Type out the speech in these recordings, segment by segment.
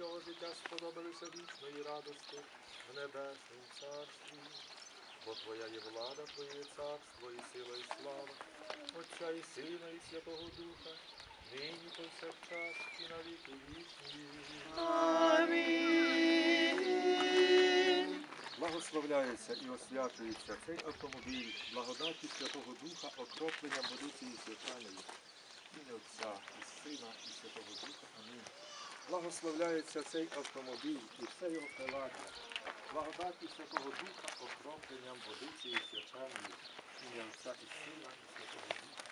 цього життя сподобалися вічної радости в небесному царстві. Бо Твоя є влада, Твоє є царство, і сила, і слава, Отця і Сина, і Святого Духа, нині повсякчас і на віки вічні. Амінь. Благословляється і освячується цей автомобіль благодаті Святого Духа, окропленням водиці і святаної. Ім'я Отця і Сина і Святого Духа. Амінь. Благословляється цей автомобіль і все його приладдя. Благодаті Святого Духа, окропленням водиці і свячаної. Ім'я Отця і Сина і Святого Духа.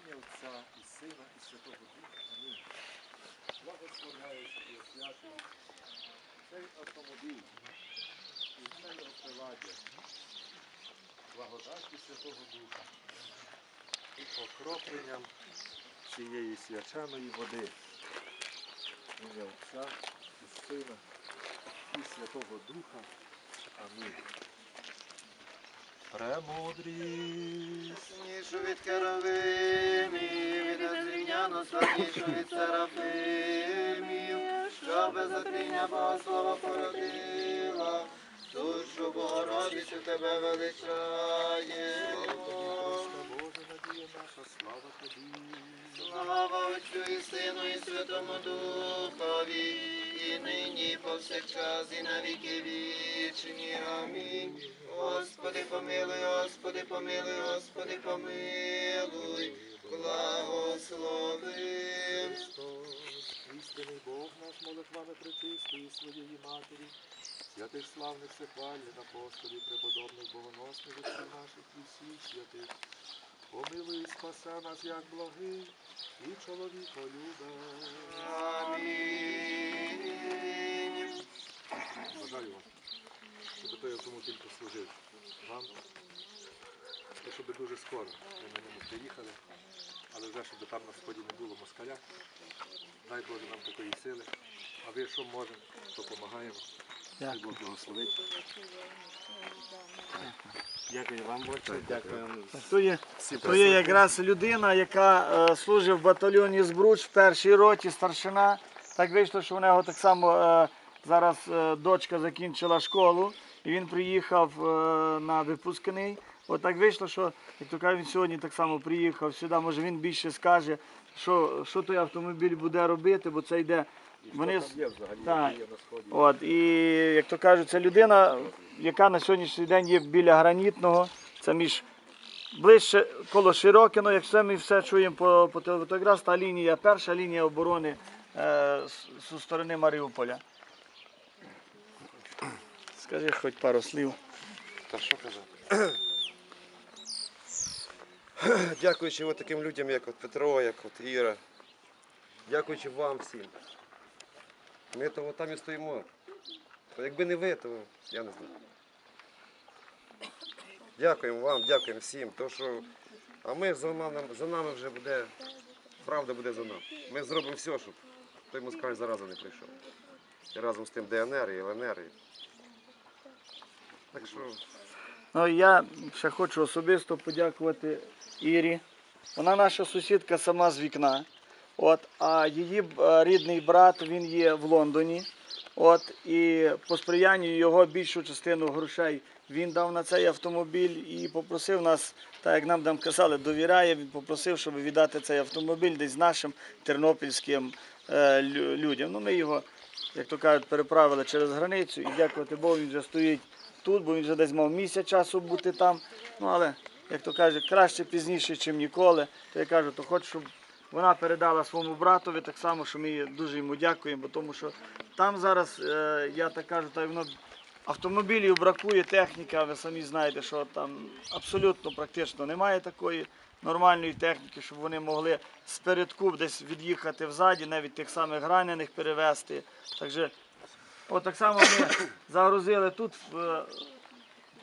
Ім'я Отця і Сина і Святого Духа. Амінь. Благословляється і освячується цей автомобіль і все його приладдя. Благодаті Святого Духа і окропленням цієї свяченої води. Ім'я Отця і Сина і Святого Духа. Амінь. Премудрість. Нішу від керовимів, від незрівняно славнішу від серафимів, що без затміння Богослова породила, душу Богородицю тебе величаємо. Боже, надія наша, слава тобі. Отцю і Сину і Святому Духові, і нині, повсякчас, і на віки вічні. Амінь. Господи, помилуй, Господи, помилуй, Господи, помилуй, благослови. Істинний Бог наш молитвами причистої своєї Матері, святих славних всехвальних апостолів, преподобних богоносних наших і всіх святих. Помилуй і спасе нас, як благий і чоловіколюбе. Амінь. Бажаю вам, щоб той автомобіль послужив вам, і щоб дуже скоро ви на ньому приїхали, але вже щоб там на сході не було москаля. Дай Боже нам такої сили. А ви що можемо, то допомагаємо. Бог благословить. Дякую вам, Боже. Дякую. То є, то є якраз людина, яка е, служив в батальйоні Збруч в першій роті, старшина. Так вийшло, що у нього так само е, зараз е, дочка закінчила школу, і він приїхав е, на випускний. От так вийшло, що, як то кажуть, він сьогодні так само приїхав сюди. Може він більше скаже, що, що той автомобіль буде робити, бо це йде. Вони там є взагалі, Так. які є на сході? От, і як то кажуть, це людина, яка на сьогоднішній день є біля гранітного, це між ближче коло Широкино, як все ми все чуємо по, по телевізору, якраз та лінія, перша лінія оборони е, з, зі сторони Маріуполя. Скажи хоч пару слів. Та що казати? Дякуючи от таким людям, як от Петро, як от Іра. Дякуючи вам всім. Ми то там і стоїмо. То якби не ви, то я не знаю. Дякуємо вам, дякуємо всім. То, що... А ми за нами, за нами вже буде, правда буде за нами. Ми зробимо все, щоб той москаль зараза не прийшов. І разом з тим ДНР і ЛНР. І... Так що Ну, я ще хочу особисто подякувати Ірі. Вона наша сусідка сама з вікна. От, а її е, рідний брат він є в Лондоні. От, і по сприянню його більшу частину грошей він дав на цей автомобіль і попросив нас, так як нам там казали, довіряє, він попросив, щоб віддати цей автомобіль десь нашим тернопільським е, людям. Ну, ми його, як то кажуть, переправили через границю і дякувати Богу, він вже стоїть тут, бо він вже десь мав місяць часу бути там. Ну але, як то кажуть, краще пізніше, ніж ніколи. То я кажу, то хочу, щоб вона передала своєму братові так само, що ми дуже йому дякуємо, бо тому що там зараз, е, я так кажу, та воно автомобілів бракує, техніки, а ви самі знаєте, що там абсолютно практично немає такої нормальної техніки, щоб вони могли спередку десь від'їхати взаді, навіть тих самих ранених перевезти. Так же, от так само ми загрузили тут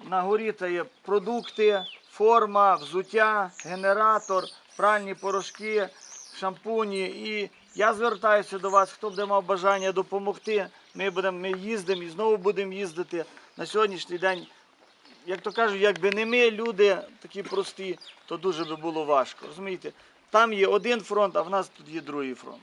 на горі це є продукти, форма, взуття, генератор, пральні порошки, шампуні. І я звертаюся до вас, хто буде мав бажання допомогти. Ми будемо, ми їздимо і знову будемо їздити. На сьогоднішній день, як то кажуть, якби не ми, люди такі прості, то дуже би було важко. Розумієте? там є один фронт, а в нас тут є другий фронт.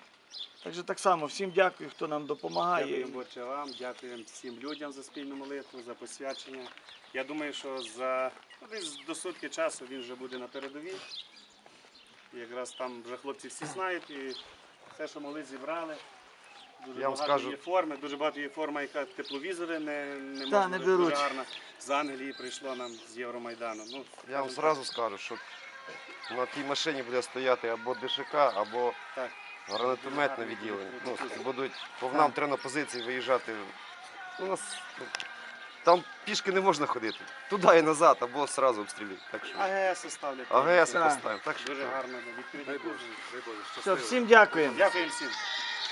Так так само всім дякую, хто нам допомагає. Дякуємо Отче вам, дякуємо всім людям за спільну молитву, за посвячення. Я думаю, що за ну, десь до сутки часу він вже буде на передовій. І якраз там вже хлопці всі знають і все, що могли, зібрали. Дуже Я вам багато скажу- є форми, дуже багато є форма, яка тепловізори не, не, Та, можна, не дуже беруть. гарна. З Англії прийшло нам з Євромайдану. Ну, Я вам скажімо зразу скажу, що на тій машині буде стояти або ДШК, або Так. гранатометне відділення. Ну, будуть, бо нам треба на позиції виїжджати. У нас ну, там пішки не можна ходити. Туди і назад, або одразу обстрілюють. Так що АГС ставлять. АГС Так. поставимо. Так що Дуже гарно. Все, всім дякуємо. Дякуємо всім.